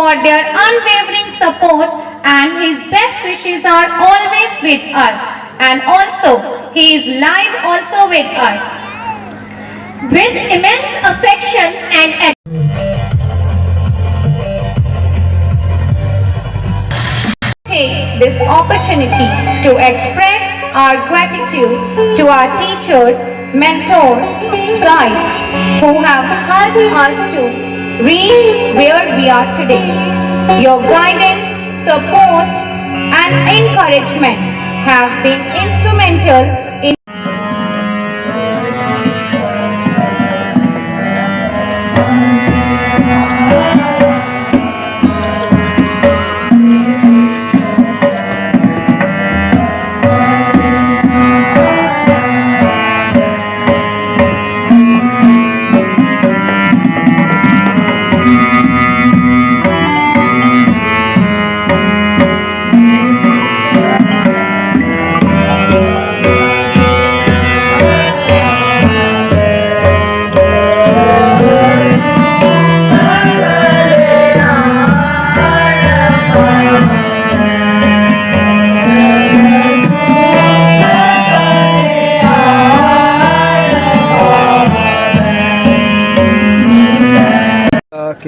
for their unwavering support and his best wishes are always with us and also he is live also with us. With immense affection and take this opportunity to express our gratitude to our teachers mentors guides who have helped us to reach where we are today. Your guidance support and encouragement have been instrumental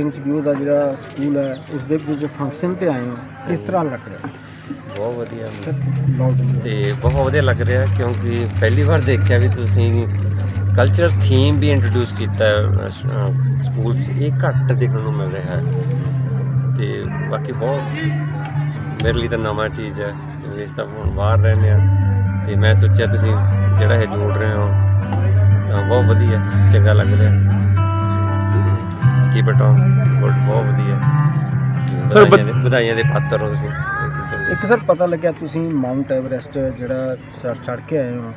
Kings View ਦਾ ਜਿਹੜਾ school ਹੈ ਉਸ ਦੇ ਵਿੱਚ function ਤੇ ਆਏ ਹੋ ਕਿਸ ਤਰ੍ਹਾਂ ਲੱਗ ਰਿਹਾ? ਬਹੁਤ ਵਧੀਆ। ਤੇ ਬਹੁਤ ਵਧੀਆ ਲੱਗ ਰਿਹਾ ਕਿਉਂਕਿ ਪਹਿਲੀ ਵਾਰ ਦੇਖਿਆ ਵੀ ਤੁਸੀਂ ਕਲਚਰ ਥੀਮ ਵੀ ਇੰਟਰੋਡਿਊਸ ਕੀਤਾ ਹੈ ਸਕੂਲ 'ਚ। ਇਹ ਘੱਟ ਦੇਖਣ ਨੂੰ ਮਿਲ ਰਿਹਾ ਹੈ। ਤੇ ਬਾਕੀ ਬਹੁਤ ਮੇਰੇ ਲਈ ਤਾਂ ਨਵਾਂ ਚੀਜ਼ ਹੈ ਕਿਉਂਕਿ ਇਸ ਤਾਂ ਹੁਣ ਬਾਹਰ ਰਹਿੰਦੇ ਆ ਤੇ ਮੈਂ ਸੋਚਿਆ ਤੁਸੀਂ ਜਿਹੜਾ ਇਹ ਜੋੜ ਰਹੇ ਹੋ ਤਾਂ ਬਹੁਤ ਵਧੀਆ ਚੰਗਾ ਲੱਗ ਰਿਹਾ। ਕੀ ਬਟਾ ਗੁੱਡ ਬਹੁਤ ਵਧੀਆ। But- ਵਧਾਈਆਂ ਦੇ- ਪਾਤਰ ਹੋ ਤੁਸੀਂ। ਇੱਕ ਸਰ ਪਤਾ ਲੱਗਿਆ ਤੁਸੀਂ ਮਾਊਂਟ ਐਵਰੈਸਟ ਜਿਹੜਾ ਚੜ੍ਹ ਚੜ ਕੇ ਆਏ ਹੋ।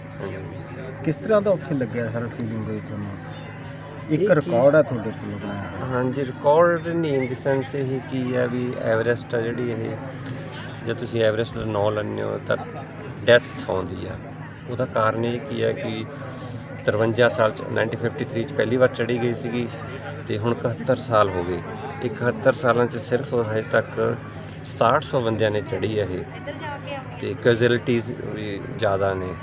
ਕਿਸ ਤਰ੍ਹਾਂ ਦਾ ਉੱਥੇ ਲੱਗਿਆ ਸਰ ਫੀਲਿੰਗ ਹੋਈ ਤੁਹਾਨੂੰ? ਇੱਕ ਰਿਕਾਰਡ ਹੈ ਤੁਹਾਡੇ ਕੋਲ। ਹਾਂਜੀ ਰਿਕਾਰਡ ਨਹੀਂ ਇਨ ਦੀ ਸੈਂਸ ਇਹ ਕੀ ਹੈ ਵੀ ਐਵਰੈਸਟ ਆ ਜਿਹੜੀ ਇਹ। ਜੇ ਤੁਸੀਂ ਐਵਰੈਸਟ ਦਾ ਨਾਂ ਲੈਂਦੇ ਹੋ ਤਾਂ ਡੈਥ ਆਉਂਦੀ ਆ। ਉਹਦਾ ਕਾਰਨ ਇਹ ਕੀ ਹੈ ਕਿ 53 ਸਾਲ ਚ 1953 ਚ ਪਹਿਲੀ ਵਾਰ ਚੜੀ ਗਈ ਸੀਗੀ। ਤੇ ਹੁਣ 71 ਸਾਲ ਹੋ ਗਏ। 71 ਸਾਲਾਂ ਚ ਸਿਰਫ ਹਜੇ ਤੱਕ 6700 ਬੰਦਿਆਂ ਨੇ ਚੜੀ ਹੈ ਇਹ। ਤੇ ਕੈਜ਼ੁਅਲਟੀਜ਼ ਵੀ ਜ਼ਿਆਦਾ ਨੇ।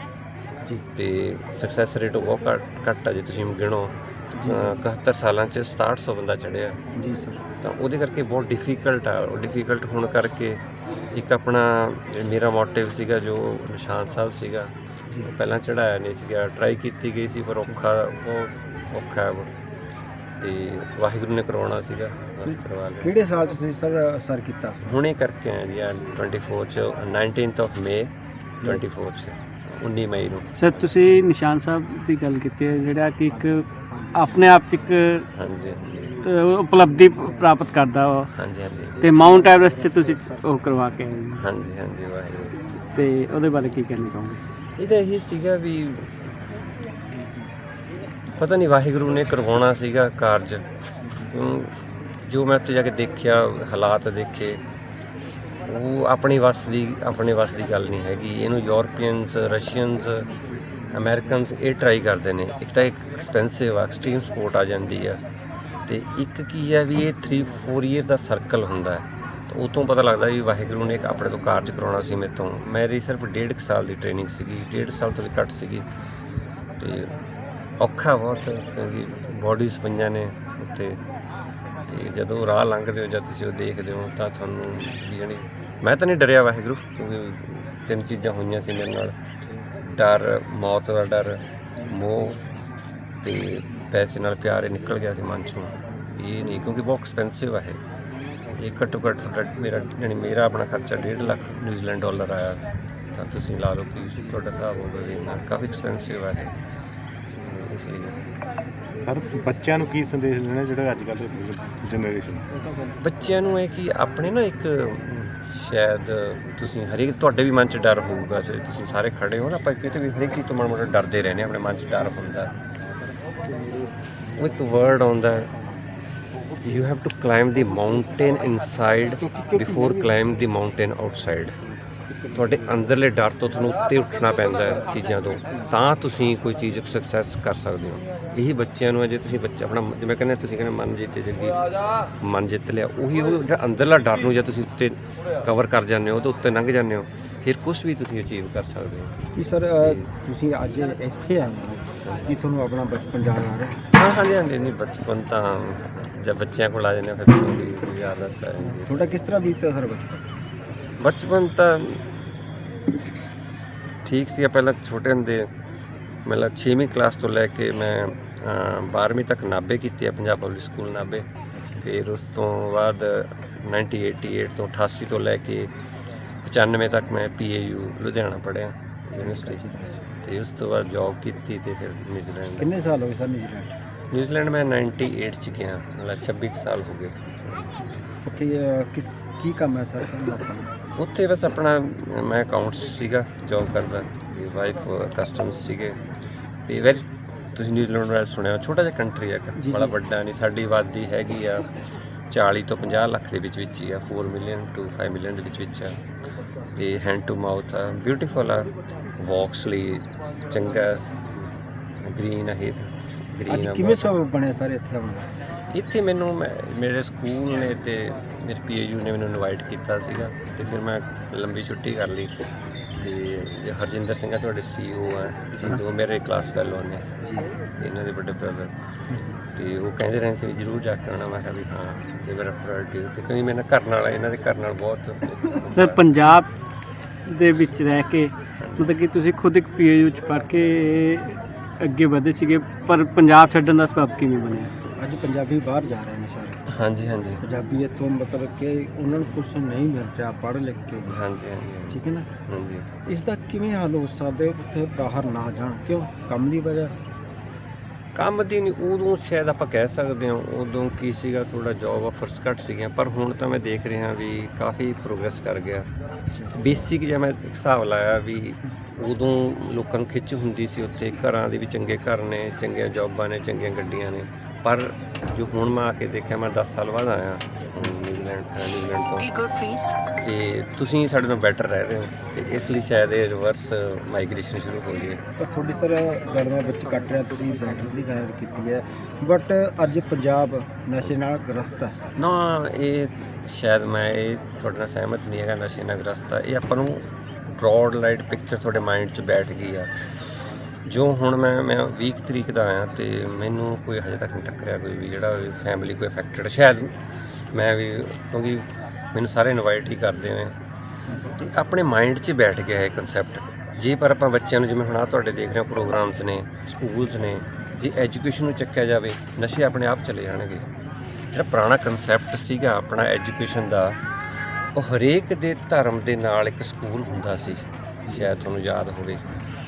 ਜੀ। ਤੇ ਸਕਸੈਸ ਰੇਟ ਬਹੁਤ ਘੱਟ ਆ ਜੇ ਤੁਸੀਂ ਗਿਣੋ। ਅਹ 71 ਸਾਲਾਂ ਚ 6700 ਬੰਦਾ ਚੜਿਆ ਜੀ ਸਰ। ਤਾਂ ਉਹਦੇ ਕਰਕੇ ਬਹੁਤ ਡਿਫਿਕਲਟ ਆ। ਉਹ ਡਿਫਿਕਲਟ ਹੋਣ ਕਰਕੇ ਇੱਕ ਆਪਣਾ ਮੇਰਾ ਮੋਟਿਵ ਸੀਗਾ ਜੋ ਨਿਸ਼ਾਨ ਸਾਹਿਬ ਸੀਗਾ। ਉਹ ਪਹਿਲਾਂ ਚੜਾਇਆ ਨਹੀਂ ਸੀਗਾ। ਟਰਾਈ ਕੀਤੀ ਗਈ ਸੀ ਪਰ ਔਖਾ ਬਹੁਤ ਔਖਾ ਹੈ। ਉਹ। ਤੇ ਵਾਹਿਗੁਰੂ ਨੇ ਕਰਵਾਉਣਾ ਸੀਗਾ ਬਸ ਕਰਵਾ ਲਿਆ। ਕਿਹੜੇ ਸਾਲ 'ਚ ਤੁਸੀਂ ਸਰ ਸਰ ਕੀਤਾ ਸੀ? ਹੁਣੇ ਕਰਕੇ ਆਏ ਜੀ ਆਹ 24 ਚ 19th ਆਫ ਮੇ 24 ਚ 19 ਮਈ ਨੂੰ। ਸਰ ਤੁਸੀਂ ਨਿਸ਼ਾਨ ਸਾਹਿਬ ਦੀ ਗੱਲ ਕੀਤੀ ਹੈ ਜਿਹੜਾ ਕਿ ਇੱਕ ਆਪਣੇ ਆਪ 'ਚ ਇੱਕ ਹਾਂਜੀ ਹਾਂਜੀ। ਅਹ, ਉਪਲਬਧੀ ਪ੍ਰਾਪਤ ਕਰਦਾ ਵਾ। ਹਾਂਜੀ ਹਾਂਜੀ। ਤੇ ਮਾਊਂਟ ਐਵਰੈਸਟ 'ਚ ਤੁਸੀਂ ਉਹ ਕਰਵਾ ਕੇ ਆਏ ਹੋ। ਹਾਂਜੀ ਹਾਂਜੀ ਵਾਹਿਗੁਰੂ। ਤੇ ਉਹਦੇ ਬਾਰੇ ਕੀ ਕਹਿਣਾ ਚਾਹੋਗੇ? ਇਹਦਾ ਇਹੀ ਸੀਗਾ ਵੀ ਪਤਾ ਨਹੀਂ ਵਾਹਿਗੁਰੂ ਨੇ ਕਰਵਾਉਣਾ ਸੀਗਾ ਕਾਰਜ। ਅਮ ਜੋ ਮੈਂ ਉੱਥੇ ਜਾ ਕੇ ਦੇਖਿਆ, ਹਾਲਾਤ ਦੇਖੇ, ਉਹ ਆਪਣੀ ਵੱਸ ਦੀ, ਆਪਣੇ ਵੱਸ ਦੀ ਗੱਲ ਨਹੀਂ ਹੈਗੀ। ਇਹਨੂੰ ਯੂਰਪੀਅਨਸ, ਰਸ਼ੀਅਨਸ, ਅਮਰੀਕਨਸ ਇਹ ਟਰਾਈ ਕਰਦੇ ਨੇ। ਇੱਕ ਤਾਂ ਐਕਸਪੈਂਸਿਵ ਆ ਐਕਸਟ੍ਰੀਮ ਸਪੋਰਟ ਆ ਜਾਂਦੀ ਆ। ਤੇ ਇੱਕ ਕੀ ਹੈ ਵੀ ਇਹ 3 4 ਇਅਰ ਦਾ ਸਰਕਲ ਹੁੰਦਾ ਹੈ। ਤਾਂ ਉਹ ਤੋਂ ਪਤਾ ਲੱਗਦਾ ਵੀ ਵਾਹਿਗੁਰੂ ਨੇ ਇੱਕ ਆਪਣੇ ਤੋਂ ਕਾਰਜ ਕਰਾਉਣਾ ਸੀ ਮੇਰੇ ਤੋਂ ਮੇਰੀ ਸਿਰਫ ਡੇਢ ਕੁ ਸਾਲ ਦੀ ਟ੍ਰੇਨਿੰਗ ਸੀਗੀ, ਡੇਢ ਸਾਲ ਤੋਂ ਵੀ ਘੱਟ ਸੀਗੀ। ਤੇ ਔਖਾ ਬਹੁਤ, ਕਿਉਂਕਿ ਬੋਡੀਜ਼ ਪਈਆਂ ਨੇ ਉੱਥੇ ਤੇ ਜਦੋਂ ਰਾਹ ਲੰਘਦੇ ਹੋ ਜਾਂ ਤੁਸੀਂ ਉਹ ਦੇਖਦੇ ਹੋ ਤਾਂ ਤੁਹਾਨੂੰ ਵੀ ਮੈਂ ਤਾਂ ਨਹੀਂ ਡਰਿਆ ਵਾਹਿਗੁਰੂ, ਕਿਉਂਕਿ ਤਿੰਨ ਚੀਜ਼ਾਂ ਹੋਈਆਂ ਸੀ ਮੇਰੇ ਨਾਲ। ਡਰ, ਮੌਤ ਦਾ ਡਰ, ਮੋਹ ਤੇ ਪੈਸੇ ਨਾਲ ਪਿਆਰੇ ਨਿਕਲ ਗਿਆ ਸੀ ਮਨ ਚੋਂ। ਇਹ ਨਹੀਂ, ਕਿਉਂਕਿ ਬਹੁਤ ਐਕਸਪੈਂਸਿਵ ਹੈ ਇਹ। ਘੱਟੋ ਘੱਟ ਤੁਹਾਡਾ ਮੇਰਾ ਯਾਨੀ ਮੇਰਾ ਆਪਣਾ ਖਰਚਾ 1.5 ਲੱਖ ਨਿਊਜ਼ੀਲੈਂਡ ਡਾਲਰ ਆਇਆ। ਤਾਂ ਤੁਸੀਂ ਲਾ ਲਓ ਕਿ ਤੁਹਾਡਾ ਹਿਸਾਬ ਹੋਵੇ ਵੀ ਕਾਫੀ ਐਕਸਪੈਂਸਿਵ ਹੈ ਸਰ ਬੱਚਿਆਂ ਨੂੰ ਕੀ ਸੰਦੇਸ਼ ਦੇਣਾ ਜਿਹੜਾ ਅੱਜ ਕੱਲ੍ਹ ਦੀ ਜਨਰੇਸ਼ਨ ਬੱਚਿਆਂ ਨੂੰ ਇਹ ਕਿ ਆਪਣੇ ਨਾ ਇੱਕ ਸ਼ਾਇਦ ਤੁਸੀਂ ਹਰੇਕ ਤੁਹਾਡੇ ਵੀ ਮਨ 'ਚ ਡਰ ਹੋਊਗਾ ਤੁਸੀਂ ਸਾਰੇ ਖੜੇ ਹੋ ਨਾ ਆਪਾਂ ਕਿਤੇ ਵੀ ਹਰੇਕ ਚੀਜ਼ ਤੋਂ ਮਾੜਾ ਮੋਟਾ ਡਰਦੇ ਰਹਿੰਦੇ ਆਪਣੇ ਮਨ 'ਚ ਡਰ ਹੁੰਦਾ। ਇੱਕ ਵਰਡ ਆਉਂਦਾ you have to climb the mountain inside before climb the mountain outside ਤੁਹਾਡੇ ਅੰਦਰਲੇ ਡਰ ਤੋਂ ਤੁਹਾਨੂੰ ਉੱਤੇ ਉੱਠਣਾ ਪੈਂਦਾ ਹੈ ਚੀਜ਼ਾਂ ਤੋਂ ਤਾਂ ਤੁਸੀਂ ਕੋਈ ਚੀਜ਼ ਸਕਸੈਸ ਕਰ ਸਕਦੇ ਹੋ। ਇਹੀ ਬੱਚਿਆਂ ਨੂੰ ਹੈ ਜੇ ਤੁਸੀਂ ਬੱਚਾ ਆਪਣਾ ਜਿਵੇਂ ਕਹਿੰਦੇ ਤੁਸੀਂ ਕਹਿੰਦੇ ਮਨ ਜਿੱਤੇ ਜਲਦੀ ਮਨ ਜਿੱਤ ਲਿਆ ਉਹੀ ਉਹ ਜਿਹੜਾ ਅੰਦਰਲਾ ਡਰ ਨੂੰ ਜੇ ਤੁਸੀਂ ਉੱਤੇ ਕਵਰ ਕਰ ਜਾਂਦੇ ਹੋ ਤਾਂ ਉੱਤੇ ਲੰਘ ਜਾਂਦੇ ਹੋ ਫਿਰ ਕੁਝ ਵੀ ਤੁਸੀਂ ਅਚੀਵ ਕਰ ਸਕਦੇ ਹੋ। ਕੀ ਸਰ ਤੁਸੀਂ ਅੱਜ ਇੱਥੇ ਆਏ ਹੋ ਕੀ ਤੁਹਾਨੂੰ ਆਪਣਾ ਬਚਪਨ ਯਾਦ ਆ ਰਿਹਾ? ਹਾਂ ਹਾਂਜੀ ਹਾਂਜੀ ਨਹੀਂ ਬਚਪਨ ਤਾਂ ਜਦ ਬੱਚਿਆਂ ਕੋਲ ਆ ਜਾਂਦੇ ਫਿਰ ਯਾਦ ਆਸਾ ਹੈ। ਤੁਹਾਡਾ ਕਿਸ ਤਰ੍ਹਾਂ ਬੀਤਿਆ ਸਰ ਬਚਪਨ? ਬਚਪਨ ਤਾਂ ਠੀਕ ਸੀ ਪਹਿਲਾਂ ਛੋਟੇ ਹੁੰਦੇ ਮਤਲਬ 6ਵੀਂ ਕਲਾਸ ਤੋਂ ਲੈ ਕੇ ਮੈਂ ਅ, 12ਵੀਂ ਤੱਕ ਨਾਭੇ ਕੀਤੀ ਹੈ ਪੰਜਾਬ ਪਬਲਿਕ ਸਕੂਲ ਨਾਭੇ। ਫਿਰ ਉਸ ਤੋਂ ਬਾਅਦ 1988 ਤੋਂ 88 ਤੋਂ ਲੈ ਕੇ 95 ਤੱਕ ਮੈਂ ਪੀਏਯੂ ਲੁਧਿਆਣਾ ਪੜ੍ਹਿਆ ਯੂਨੀਵਰਸਿਟੀ 'ਚ ਤੇ ਉਸ ਤੋਂ ਬਾਅਦ ਜੌਬ ਕੀਤੀ ਤੇ ਫਿਰ ਨਿਊਜ਼ੀਲੈਂਡ। ਕਿੰਨੇ ਸਾਲ ਹੋਏ ਸਰ ਨਿਊਜ਼ੀਲੈਂਡ? ਨਿਊਜ਼ੀਲੈਂਡ ਮੈਂ 98 ਚ ਗਿਆ ਮਤਲਬ 26 ਕੁ ਸਾਲ ਹੋ ਗਏ। ਉੱਥੇ ਕਿਸ ਕੀ ਕੰਮ ਹੈ ਸਰ? ਤੁਹਾਨੂੰ? ਉੱਥੇ ਬਸ ਆਪਣਾ ਮੈਂ ਅਕਾਊਂਟਸ ਸੀਗਾ ਜੌਬ ਕਰਦਾ ਤੇ ਵਾਈਫ ਕਸਟਮਸ ਸੀਗੇ। ਤੇ ਵੈਰੀ ਤੁਸੀਂ ਨਿਊਜ਼ੀਲੈਂਡ ਬਾਰੇ ਸੁਣਿਆ ਛੋਟਾ ਜਿਹਾ ਕੰਟਰੀ ਹੈ ਜੀ, ਬੜਾ। ਵੱਡਾ ਨਹੀਂ ਸਾਡੀ ਆਬਾਦੀ ਹੈਗੀ ਆ 40 ਤੋਂ 50 ਲੱਖ ਦੇ ਵਿੱਚ ਵਿੱਚ ਹੀ ਆ 4 ਮਿਲੀਅਨ ਟੂ 5 ਮਿਲੀਅਨ ਦੇ ਵਿੱਚ ਵਿੱਚ ਆ। ਤੇ ਹੈਂਡ ਟੂ ਮਾਊਥ ਆ ਬਿਊਟੀਫੁਲ ਆ ਵਾਕਸ ਲਈ ਚੰਗਾ ਗ੍ਰੀਨ ਹੈ ਅੱਜ ਗ੍ਰੀਨ ਕਿਵੇਂ ਸਬਬ ਬਣਿਆ ਸਰ ਇੱਥੇ ਆਉਣ ਦਾ ਇੱਥੇ ਮੈਨੂੰ ਮੇਰੇ ਸਕੂਲ ਨੇ ਤੇ ਮੇਰੇ ਪੀਏਯੂ ਨੇ ਮੈਨੂੰ ਇਨਵਾਈਟ ਕੀਤਾ ਸੀਗਾ ਤੇ ਫਿਰ ਮੈਂ ਲੰਬੀ ਛੁੱਟੀ ਕਰ ਲਈ ਤੇ ਜੇ ਹਰਜਿੰਦਰ ਸਿੰਘ ਆ ਤੁਹਾਡੇ ਸੀਈਓ ਆ ਸਿੰਧੂ ਮੇਰੇ ਕਲਾਸ ਫੈਲੋ ਨੇ ਜੀ। ਤੇ ਇਹਨਾਂ ਦੇ ਵੱਡੇ ਬ੍ਰਦਰ ਤੇ ਉਹ ਕਹਿੰਦੇ ਰਹੇ ਸੀ ਜ਼ਰੂਰ ਜਾ ਕੇ ਆਉਣਾ ਮੈਂ ਕਿਹਾ ਵੀ ਹਾਂ ਇਹ ਮੇਰਾ ਪ੍ਰਾਇੋਰਟੀ ਤੇ ਕਿਉਂਕਿ ਮੇਰੇ ਘਰ ਨਾਲ ਇਹਨਾਂ ਦੇ ਘਰ ਨਾਲ ਬਹੁਤ ਸਰ ਪੰਜਾਬ ਦੇ ਵਿੱਚ ਰਹਿ ਕੇ ਮਤਲਬ ਕਿ ਤੁਸੀਂ ਖੁਦ ਇੱਕ ਪੀਏਯੂ ਚ ਪੜ੍ਹ ਕੇ ਅੱਗੇ ਵਧੇ ਸੀਗੇ ਪਰ ਪੰਜਾਬ ਛੱਡਣ ਦਾ ਸਬਬ ਕਿਵੇਂ ਬਣਿਆ? ਅੱਜ ਪੰਜਾਬੀ ਬਾਹਰ ਜਾ ਰਹੇ ਨੇ ਸਰ। ਹਾਂਜੀ ਹਾਂਜੀ। ਪੰਜਾਬੀ ਇੱਥੋਂ ਮਤਲਬ ਕਿ ਉਹਨਾਂ ਨੂੰ ਕੁਝ ਨਹੀਂ ਮਿਲ ਰਿਹਾ ਪੜ੍ਹ ਲਿਖ ਕੇ। ਵੀ। ਹਾਂਜੀ ਹਾਂਜੀ। ਠੀਕ ਹੈ ਨਾ? ਹਾਂਜੀ। ਇਸ ਦਾ ਕਿਵੇਂ ਹੱਲ ਹੋ ਸਕਦਾ ਹੈ ਉੱਥੇ ਬਾਹਰ ਨਾ ਜਾਣ? ਕਿਉਂ? ਕੰਮ ਦੀ ਵਜ੍ਹਾ? ਕੰਮ ਦੀ ਨਹੀਂ ਉਦੋਂ ਸ਼ਾਇਦ ਆਪਾਂ ਕਹਿ ਸਕਦੇ ਹਾਂ ਉਦੋਂ ਕੀ ਸੀਗਾ ਥੋੜਾ ਜੌਬ ਆਫਰਸ ਘੱਟ ਸੀਗੀਆਂ ਪਰ ਹੁਣ ਤਾਂ ਮੈਂ ਦੇਖ ਰਿਹਾ ਵੀ ਕਾਫੀ ਪ੍ਰੋਗਰੈਸ ਕਰ ਗਿਆ। ਬੇਸਿਕ ਜੇ ਮੈਂ ਹਿਸਾਬ ਲਾਇਆ ਵੀ ਉਦੋਂ ਲੋਕਾਂ ਨੂੰ ਖਿੱਚ ਹੁੰਦੀ ਸੀ ਉੱਥੇ ਘਰਾਂ ਦੇ ਵੀ ਚੰਗੇ ਘਰ ਨੇ ਚੰਗੀਆਂ ਜੌਬਾਂ ਨੇ ਚੰਗੀਆਂ ਗੱਡੀਆਂ ਨੇ। ਪਰ ਜੋ ਹੁਣ ਮੈਂ ਆ ਕੇ ਦੇਖਿਆ ਮੈਂ 10 ਸਾਲ ਬਾਅਦ ਆਇਆ ਨਿਊਜ਼ੀਲੈਂਡ ਨਿਊਜ਼ੀਲੈਂਡ ਤੋਂ। ਤੇ ਤੁਸੀਂ ਸਾਡੇ ਤੋਂ ਬੈਟਰ ਰਹਿ ਰਹੇ ਹੋ ਤੇ ਇਸ ਲਈ ਸ਼ਾਇਦ ਇਹ ਰਿਵਰਸ ਮਾਈਗ੍ਰੇਸ਼ਨ ਸ਼ੁਰੂ ਹੋ ਗਈ ਹੈ। ਪਰ ਤੁਹਾਡੀ ਸਰ ਗੱਲ ਮੈਂ ਵਿੱਚ ਕੱਟ ਰਿਹਾ ਤੁਸੀਂ ਬੈਟਰ ਦੀ ਗੱਲ ਕੀਤੀ ਹੈ। ਬਟ ਅੱਜ ਪੰਜਾਬ ਨਸ਼ੇ ਨਾਲ ਗ੍ਰਸਤ ਹੈ। ਨਾ ਇਹ ਸ਼ਾਇਦ ਮੈਂ ਇਹ ਤੁਹਾਡੇ ਨਾਲ ਸਹਿਮਤ ਨਹੀਂ ਹੈਗਾ ਨਸ਼ੇ ਨਾਲ ਗ੍ਰਸਤ ਆ ਇਹ ਆਪਾਂ ਨੂੰ ਬ੍ਰੌਡ ਲਾਈਟ ਪਿਕਚਰ ਤੁਹਾਡੇ ਮਾਈਂਡ 'ਚ ਬੈਠ ਗਈ ਆ। ਜੋ ਹੁਣ ਮੈਂ ਮੈਂ 20 ਤਰੀਕ ਦਾ ਆਇਆ ਤੇ ਮੈਨੂੰ ਕੋਈ ਹਜੇ ਤੱਕ ਨਹੀਂ ਟੱਕਰਿਆ ਕੋਈ ਵੀ ਜਿਹੜਾ ਫੈਮਿਲੀ ਕੋਈ ਅਫੈਕਟਡ ਸ਼ਾਇਦ ਮੈਂ ਵੀ, ਕਿਉਂਕਿ ਮੈਨੂੰ ਸਾਰੇ ਇਨਵਾਈਟ ਹੀ ਕਰਦੇ ਨੇ। ਤੇ ਆਪਣੇ ਮਾਈਂਡ 'ਚ ਬੈਠ ਗਿਆ ਇਹ ਕਨਸੈਪਟ ਜੇ ਪਰ ਆਪਾਂ ਬੱਚਿਆਂ ਨੂੰ, ਜਿਵੇਂ ਹੁਣ ਆ ਤੁਹਾਡੇ ਦੇਖ ਰਹੇ ਹੋ ਪ੍ਰੋਗਰਾਮਸ ਨੇ ਸਕੂਲਸ ਨੇ, ਜੇ ਐਜੂਕੇਸ਼ਨ ਨੂੰ ਚੱਕਿਆ ਜਾਵੇ, ਨਸ਼ੇ ਆਪਣੇ ਆਪ ਚਲੇ ਜਾਣਗੇ। ਜਿਹੜਾ ਪੁਰਾਣਾ ਕਨਸੈਪਟ ਸੀਗਾ ਆਪਣਾ ਐਜੂਕੇਸ਼ਨ ਦਾ, ਉਹ ਹਰੇਕ ਦੇ ਧਰਮ ਦੇ ਨਾਲ ਇੱਕ ਸਕੂਲ ਹੁੰਦਾ ਸੀ। ਸ਼ਾਇਦ ਤੁਹਾਨੂੰ ਯਾਦ ਹੋਵੇ।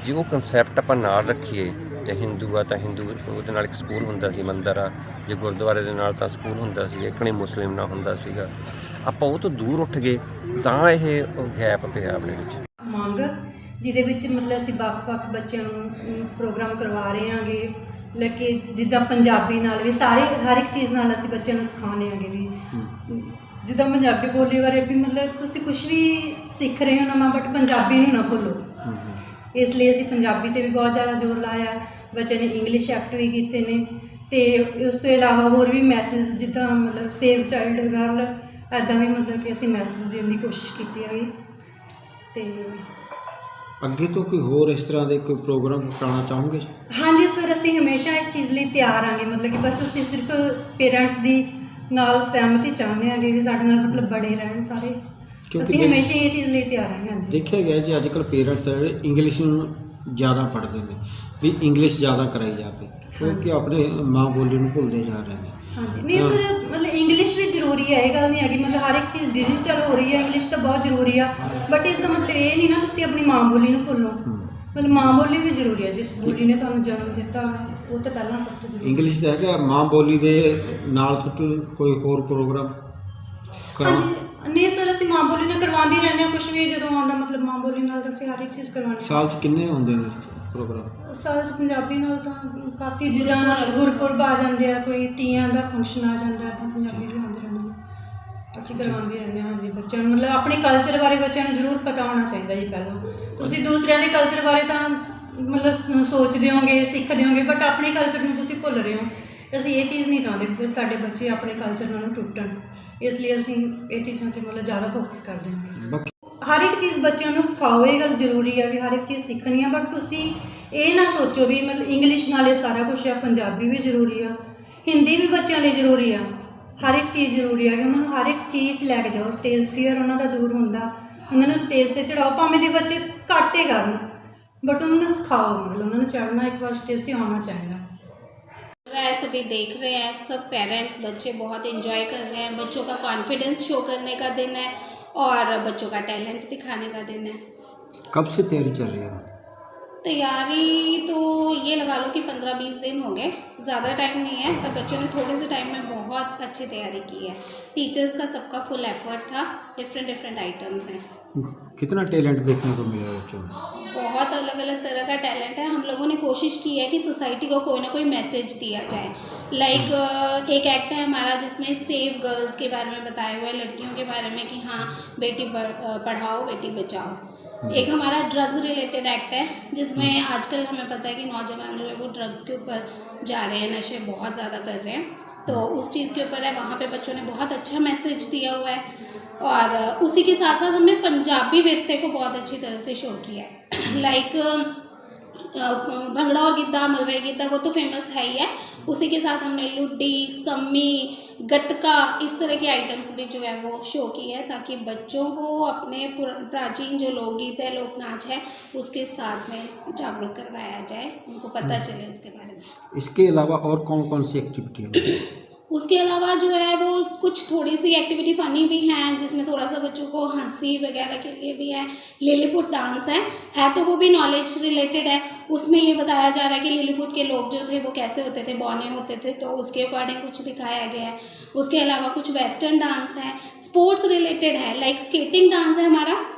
ਜੇ ਉਹ ਕਨਸੈਪਟ ਆਪਾਂ ਨਾਲ ਰੱਖੀਏ ਤੇ ਹਿੰਦੂ ਆ ਤਾਂ ਹਿੰਦੂ ਉਹਦੇ ਨਾਲ ਇੱਕ ਸਕੂਲ ਹੁੰਦਾ ਸੀ ਮੰਦਿਰ ਆ ਜੇ ਗੁਰਦੁਆਰੇ ਦੇ ਨਾਲ ਤਾਂ ਸਕੂਲ ਹੁੰਦਾ ਸੀ ਇੱਕ ਨਹੀਂ ਮੁਸਲਿਮ ਨਾਲ ਹੁੰਦਾ ਸੀਗਾ। ਆਪਾਂ ਉਹ ਤੋਂ ਦੂਰ ਉੱਠ ਗਏ ਤਾਂ ਇਹ ਗੈਪ ਪਿਆ ਆਪਣੇ ਵਿੱਚ। ਮੰਗ ਜਿਹਦੇ ਵਿੱਚ ਮਤਲਬ ਅਸੀਂ ਵੱਖ-ਵੱਖ ਬੱਚਿਆਂ ਨੂੰ ਪ੍ਰੋਗਰਾਮ ਕਰਵਾ ਰਹੇ ਹਾਂਗੇ। ਲੈ ਕੇ ਜਿੱਦਾਂ ਪੰਜਾਬੀ ਨਾਲ ਵੀ ਸਾਰੇ ਹਰ ਇੱਕ ਚੀਜ਼ ਨਾਲ ਅਸੀਂ ਬੱਚਿਆਂ ਨੂੰ ਸਿਖਾਉਂਦੇ ਹਾਂਗੇ ਵੀ। ਜਿੱਦਾਂ ਪੰਜਾਬੀ ਬੋਲੀ ਬਾਰੇ ਵੀ ਮਤਲਬ ਤੁਸੀਂ ਕੁਝ ਵੀ ਸਿੱਖ ਰਹੇ ਹੋ ਨਵਾਂ ਬਟ ਪੰਜਾਬੀ ਨੂੰ ਨਾ ਭੁੱਲੋ। ਇਸ ਲਈ ਅਸੀਂ ਪੰਜਾਬੀ ਤੇ ਵੀ ਬਹੁਤ ਜ਼ਿਆਦਾ ਜ਼ੋਰ ਲਾਇਆ ਬੱਚਿਆਂ ਨੇ ਇੰਗਲਿਸ਼ ਐਕਟ ਵੀ ਕੀਤੇ ਨੇ ਤੇ ਉਸ ਤੋਂ ਇਲਾਵਾ ਹੋਰ ਵੀ ਮੈਸੇਜ ਜਿੱਦਾਂ ਮਤਲਬ ਸੇਵ ਚਾਈਲਡ ਗਰਲ ਐਦਾਂ ਵੀ ਮਤਲਬ ਕਿ ਅਸੀਂ ਮੈਸੇਜ ਦੇਣ ਦੀ ਕੋਸ਼ਿਸ਼ ਕੀਤੀ ਹੈਗੀ। ਤੇ ਅੱਗੇ ਤੋਂ ਕੋਈ ਹੋਰ ਇਸ ਤਰ੍ਹਾਂ ਦੇ ਕੋਈ ਪ੍ਰੋਗਰਾਮ ਕਰਾਉਣਾ ਚਾਹੋਗੇ? ਹਾਂਜੀ ਸਰ ਅਸੀਂ ਹਮੇਸ਼ਾ ਇਸ ਚੀਜ਼ ਲਈ ਤਿਆਰ ਆਂਗੇ ਮਤਲਬ ਕਿ ਬਸ ਅਸੀਂ ਸਿਰਫ ਪੇਰੈਂਟਸ ਦੀ ਨਾਲ ਸਹਿਮਤੀ ਚਾਹੁੰਦੇ ਆਂਗੇ ਵੀ ਸਾਡੇ ਨਾਲ ਮਤਲਬ ਬੜੇ ਰਹਿਣ ਸਾਰੇ। ਕਿਉਂਕਿ ਅਸੀਂ ਹਮੇਸ਼ਾ ਇਹ ਚੀਜ਼ ਲਈ ਤਿਆਰ ਹਾਂਜੀ। ਦੇਖਿਆ ਗਿਆ ਜੀ ਅੱਜ ਕੱਲ੍ਹ ਪੇਰੈਂਟਸ ਜਿਹੜੇ ਇੰਗਲਿਸ਼ ਨੂੰ ਜ਼ਿਆਦਾ ਪੜ੍ਹਦੇ ਨੇ ਵੀ ਇੰਗਲਿਸ਼ ਜ਼ਿਆਦਾ ਕਰਾਈ ਜਾਵੇ ਕਿਉਂਕਿ ਆਪਣੇ ਮਾਂ ਬੋਲੀ ਨੂੰ ਭੁੱਲਦੇ ਜਾ ਰਹੇ ਨੇ। ਹਾਂਜੀ। ਨਹੀਂ ਸਰ ਮਤਲਬ ਇੰਗਲਿਸ਼ ਵੀ ਜ਼ਰੂਰੀ ਹੈ ਇਹ ਗੱਲ ਨਹੀਂ ਹੈਗੀ ਮਤਲਬ ਹਰ ਇੱਕ ਚੀਜ਼ ਡਿਜੀਟਲ ਹੋ ਰਹੀ ਹੈ ਇੰਗਲਿਸ਼ ਤਾਂ ਬਹੁਤ ਜ਼ਰੂਰੀ ਆ ਬਟ ਇਸ ਦਾ ਮਤਲਬ ਇਹ ਨਹੀਂ ਨਾ ਤੁਸੀਂ ਆਪਣੀ ਮਾਂ ਬੋਲੀ ਨੂੰ ਭੁੱਲੋ। ਮਤਲਬ ਮਾਂ ਬੋਲੀ ਵੀ ਜ਼ਰੂਰੀ ਹੈ ਜਿਸ ਬੋਲੀ ਨੇ ਤੁਹਾਨੂੰ ਜਨਮ ਦਿੱਤਾ ਉਹ ਤਾਂ ਪਹਿਲਾਂ ਸਭ ਤੋਂ ਜ਼ਰੂਰੀ ਇੰਗਲਿਸ਼ ਦਾ ਹੈਗਾ ਮਾਂ ਬੋਲੀ ਦੇ ਨਾਲ ਤੁਹਾਨੂੰ ਕੋਈ ਹੋਰ ਪ੍ਰੋਗਰਾਮ ਹਾਂਜੀ। ਨਹੀਂ ਸਰ ਅਸੀਂ ਮਾਂ ਬੋਲੀ ਨਾਲ ਕਰਵਾਉਂਦੀ ਰਹਿੰਦੇ ਹਾਂ ਕੁਝ ਵੀ ਜਦੋਂ ਆਉਂਦਾ ਮਤਲਬ ਮਾਂ ਬੋਲੀ ਨਾਲ ਤਾਂ ਅਸੀਂ ਹਰ ਇੱਕ ਚੀਜ਼ ਕਰਵਾਉਂਦੇ ਸਾਲ 'ਚ ਕਿੰਨੇ ਹੁੰਦੇ ਨੇ ਪ੍ਰੋਗਰਾਮ? ਹਾਂ ਸਾਲ 'ਚ ਪੰਜਾਬੀ ਨਾਲ ਤਾਂ ਕਾਫੀ ਜਿੱਦਾਂ ਗੁਰਪੁਰਬ ਆ ਜਾਂਦੇ ਆ ਕੋਈ ਤੀਆਂ ਦਾ ਫੰਕਸ਼ਨ ਆ ਜਾਂਦਾ ਤਾਂ ਪੰਜਾਬੀ ਵੀ ਆਉਂਦੇ ਰਹਿੰਦੇ ਨੇ। ਅਸੀਂ ਕਰਵਾਉਂਦੇ ਰਹਿੰਦੇ ਹਾਂ ਹਾਂਜੀ ਬੱਚਿਆਂ ਨੂੰ ਮਤਲਬ ਆਪਣੇ ਕਲਚਰ ਬਾਰੇ ਬੱਚਿਆਂ ਨੂੰ ਜ਼ਰੂਰ ਪਤਾ ਹੋਣਾ ਚਾਹੀਦਾ ਜੀ ਪਹਿਲਾਂ। ਤੁਸੀਂ ਦੂਸਰਿਆਂ ਦੇ ਕਲਚਰ ਬਾਰੇ ਤਾਂ ਮਤਲਬ ਸੋਚਦੇ ਹੋਗੇ ਸਿੱਖਦੇ ਹੋਗੇ ਬਟ ਆਪਣੇ ਕਲਚਰ ਨੂੰ ਤੁਸੀਂ ਭੁੱਲ ਰਹੇ ਹੋ। ਅਸੀਂ ਇਹ ਚੀਜ਼ ਨਹੀਂ ਚਾਹੁੰਦੇ ਕਿ ਸਾਡੇ ਬੱਚੇ ਆਪਣੇ ਕਲਚਰ ਨਾਲੋਂ ਟੁੱਟਣ। ਇਸ ਲਈ ਅਸੀਂ ਇਹ ਚੀਜ਼ਾਂ ਤੇ ਮਤਲਬ ਜ਼ਿਆਦਾ ਫੋਕਸ ਕਰਦੇ ਹਾਂ। ਹਰ ਇੱਕ ਚੀਜ਼ ਬੱਚਿਆਂ ਨੂੰ ਸਿਖਾਓ ਇਹ ਗੱਲ ਜ਼ਰੂਰੀ ਆ ਵੀ ਹਰ ਇੱਕ ਚੀਜ਼ ਸਿੱਖਣੀ ਆ ਬਟ ਤੁਸੀਂ ਇਹ ਨਾ ਸੋਚੋ ਵੀ ਮਤਲਬ ਇੰਗਲਿਸ਼ ਨਾਲ ਇਹ ਸਾਰਾ ਕੁਝ ਆ ਪੰਜਾਬੀ ਵੀ ਜ਼ਰੂਰੀ ਆ ਹਿੰਦੀ ਵੀ ਬੱਚਿਆਂ ਲਈ ਜ਼ਰੂਰੀ ਆ। ਹਰ ਇੱਕ ਚੀਜ਼ ਜ਼ਰੂਰੀ ਆ ਕਿ ਉਹਨਾਂ ਨੂੰ ਹਰ ਇੱਕ ਚੀਜ਼ ਲੈ ਕੇ ਜਾਓ ਸਟੇਜ ਫੀਅਰ ਉਹਨਾਂ ਦਾ ਦੂਰ ਹੁੰਦਾ। ਉਹਨਾਂ ਨੂੰ ਸਟੇਜ ਤੇ ਚੜਾਓ ਭਾਵੇਂ ਦੇ ਬੱਚੇ ਘੱਟ ਹੀ ਕਰਨ ਬਟ ਉਹਨਾਂ ਨੂੰ ਸਿਖਾਓ ਮਤਲਬ ਉਹਨਾਂ ਨੂੰ ਚੜਨਾ ਇੱਕ ਵਾਰ ਸਟੇਜ ਤੇ ਆਉਣਾ ਚਾਹੀਦਾ। है सभी देख रहे हैं सब पेरेंट्स बच्चे बहुत एंजॉय कर रहे हैं। बच्चों का कॉन्फिडेंस शो करने का दिन है और बच्चों का टैलेंट दिखाने का दिन है। कब से तैयारी चल रही है तैयारी तो ये लगा लो कि पंद्रह बीस दिन हो गए। ज़्यादा टाइम नहीं है पर बच्चों ने थोड़े से टाइम में बहुत अच्छी तैयारी की है। टीचर्स का सबका फुल एफर्ट था डिफरेंट डिफरेंट आइटम्स हैं। कितना टैलेंट देखने को मिला बच्चों में? बहुत अलग अलग तरह का टैलेंट है। हम लोगों ने कोशिश की है कि सोसाइटी को कोई ना कोई मैसेज दिया जाए। लाइक like, एक एक्ट है हमारा जिसमें सेव गर्ल्स के बारे में बताया हुआ है लड़कियों के बारे में कि हाँ बेटी पढ़ाओ बेटी बचाओ। एक हमारा ड्रग्स रिलेटेड एक्ट है जिसमें आजकल हमें पता है कि नौजवान जो है वो ड्रग्स के ऊपर जा रहे हैं नशे बहुत ज़्यादा कर रहे हैं। तो उस चीज़ के ऊपर है, वहाँ पे बच्चों ने बहुत अच्छा मैसेज दिया हुआ है और उसी के साथ साथ हमने पंजाबी विरसे को बहुत अच्छी तरह से शो किया है। लाइक भंगड़ा और गिद्दा मलवाई गिद्धा वो तो फ़ेमस है ही है। उसी के साथ हमने लुड्डी सम्मी गतका इस तरह के आइटम्स भी जो है वो शो की है ताकि बच्चों को अपने प्राचीन जो लोकगीत है लोक नाच है उसके साथ में जागरूक करवाया जाए। उनको पता चले उसके बारे में। इसके अलावा और कौन कौन सी एक्टिविटी है? उसके अलावा जो है वो कुछ थोड़ी सी एक्टिविटी फ़नी भी हैं, जिसमें थोड़ा सा बच्चों को हँसी वगैरह के लिए भी है। लिलीपुट डांस है। है तो वो भी नॉलेज रिलेटेड है। उसमें ये बताया जा रहा है कि लिलीपुट के लोग जो थे वो कैसे होते थे, बौने होते थे तो उसके अकॉर्डिंग कुछ दिखाया गया है। उसके अलावा कुछ वेस्टर्न डांस है। स्पोर्ट्स रिलेटेड है। लाइक स्केटिंग डांस है हमारा।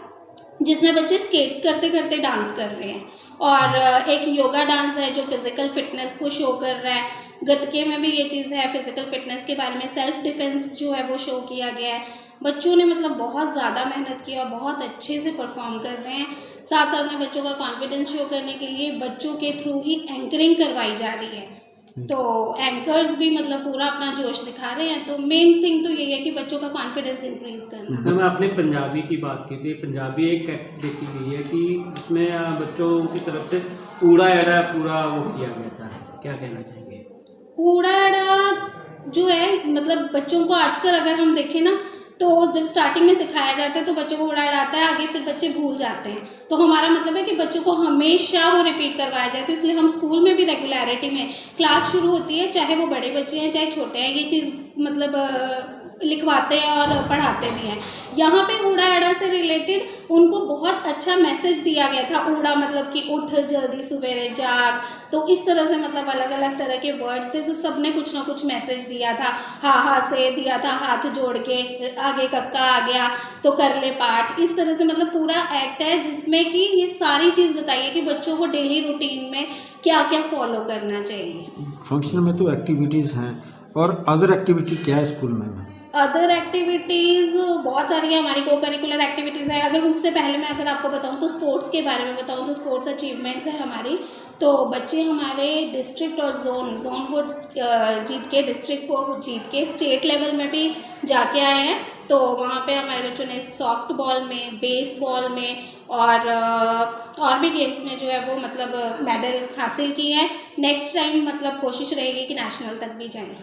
जिसमें बच्चे स्केट्स करते करते डांस कर रहे हैं। और एक योगा डांस है जो फ़िज़िकल फिटनेस को शो कर रहा है। गतके में भी ये चीज़ है फ़िज़िकल फिटनेस के बारे में सेल्फ डिफेंस जो है वो शो किया गया है। बच्चों ने मतलब बहुत ज़्यादा मेहनत की और बहुत अच्छे से परफॉर्म कर रहे हैं। साथ साथ में बच्चों का कॉन्फिडेंस शो करने के लिए बच्चों के थ्रू ही एंकरिंग करवाई जा रही है। तो एंकर्स भी मतलब पूरा अपना जोश दिखा रहे हैं तो मेन थिंग तो यही है कि बच्चों का कॉन्फिडेंस इंक्रीज करना। मैम आपने पंजाबी की बात की थी पंजाबी एक देखी गई है कि जिसमें आ, बच्चों की तरफ़ से ऊड़ा एड़ा पूरा वो किया गया था। क्या कहना चाहेंगे? कूड़ा जो है मतलब बच्चों को आजकल अगर हम देखें ना तो जब स्टार्टिंग में सिखाया जाता है तो बच्चों को उड़ा आता है, आगे फिर बच्चे भूल जाते हैं। तो हमारा मतलब है कि बच्चों को हमेशा वो रिपीट करवाया जाए तो इसलिए हम स्कूल में भी रेगुलरिटी में क्लास शुरू होती है, चाहे वो बड़े बच्चे हैं, चाहे छोटे हैं, ये चीज़ मतलब लिखवाते हैं और पढ़ाते भी हैं। यहाँ पे ऊड़ा एड़ा से रिलेटेड उनको बहुत अच्छा मैसेज दिया गया था। ऊड़ा मतलब कि उठ जल्दी सवेरे जाग। तो इस तरह से मतलब अलग अलग तरह के वर्ड्स थे तो सबने कुछ ना कुछ मैसेज दिया था। हा हा से दिया था, हाथ जोड़ के, आगे कक्का आ गया तो कर ले पाठ। इस तरह से मतलब पूरा एक्ट है, जिसमें कि ये सारी चीज़ बताइए कि बच्चों को डेली रूटीन में क्या क्या फॉलो करना चाहिए। फ़ंक्शन में तो एक्टिविटीज़ हैं, और अदर एक्टिविटी क्या है स्कूल में? अदर एक्टिविटीज़ बहुत सारी है, हमारी को करिकुलर एक्टिविटीज़ है। अगर उससे पहले मैं अगर आपको बताऊँ तो स्पोर्ट्स के बारे में बताऊँ तो स्पोर्ट्स अचीवमेंट्स है हमारी। तो बच्चे हमारे डिस्ट्रिक्ट और जोन जोन को जीत के डिस्ट्रिक्ट को जीत के स्टेट लेवल में भी जाके आए हैं। तो वहाँ पे हमारे बच्चों ने सॉफ्ट बॉल में बेस बॉल में और और भी गेम्स में जो है वो मतलब मेडल हासिल किए हैं। नेक्स्ट टाइम मतलब कोशिश रहेगी कि नेशनल तक भी जाएँ।